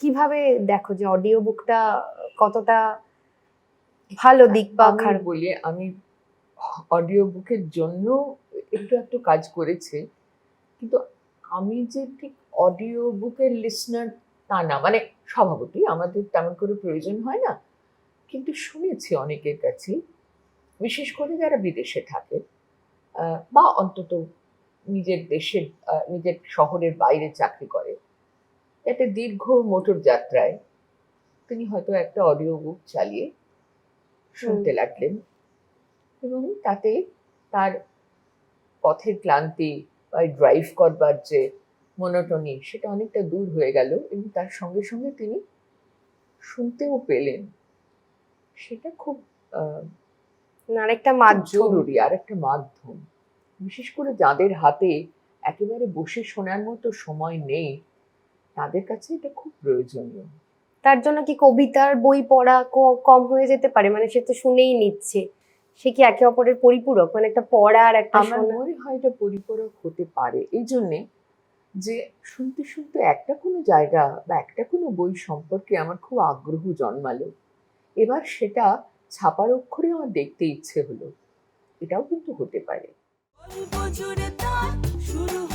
কীভাবে দেখো যে অডিও বুকটা কতটা ভালো দিক বা খারাপ বলি আমি অডিও বুকের জন্য একটু একটু কাজ করেছি কিন্তু আমি যে ঠিক অডিও বুকের লিসনার তা না মানে স্বভাবতই আমাদের তেমন করে প্রয়োজন হয় না কিন্তু শুনেছি অনেকের কাছে বিশেষ করে যারা বিদেশে থাকে বা অন্তত নিজের দেশের নিজের শহরের বাইরে চাকরি করে একটা দীর্ঘ মোটর যাত্রায় তিনি হয়তো একটা অডিও বুক চালিয়ে শুনতে লাগলেন এবং তাতে তার পথের ক্লান্তি বা ড্রাইভ করবার যে মনোটনি সেটা অনেকটা দূর হয়ে গেল এবং তার সঙ্গে সঙ্গে তিনি শুনতেও পেলেন। সেটা খুব আরেকটা মাধ্যম। জরুরি আর একটা মাধ্যম। বিশেষ করে যাদের হাতে একেবারে বসে শোনার মতো সময় নেই তাদের কাছে এটা খুব প্রয়োজনীয়। তার জন্য কি কবিতার বই পড়া কম হয়ে যেতে পারে? মানে সে তো শুনেই নিচ্ছে। সে কি একে অপরের পরিপূরক? মানে একটা পড়া আর একটা আমার মনে হয় এটা পরিপূরক হতে পারে। এই জন্যে যে শুনতে শুনতে একটা কোনো জায়গা বা একটা কোনো বই সম্পর্কে আমার খুব আগ্রহ জন্মালো। এবার সেটা ছাপার অক্ষরে আমার দেখতে ইচ্ছে হলো। এটাও কিন্তু হতে পারে। গল্প জুড়ে তার শুরু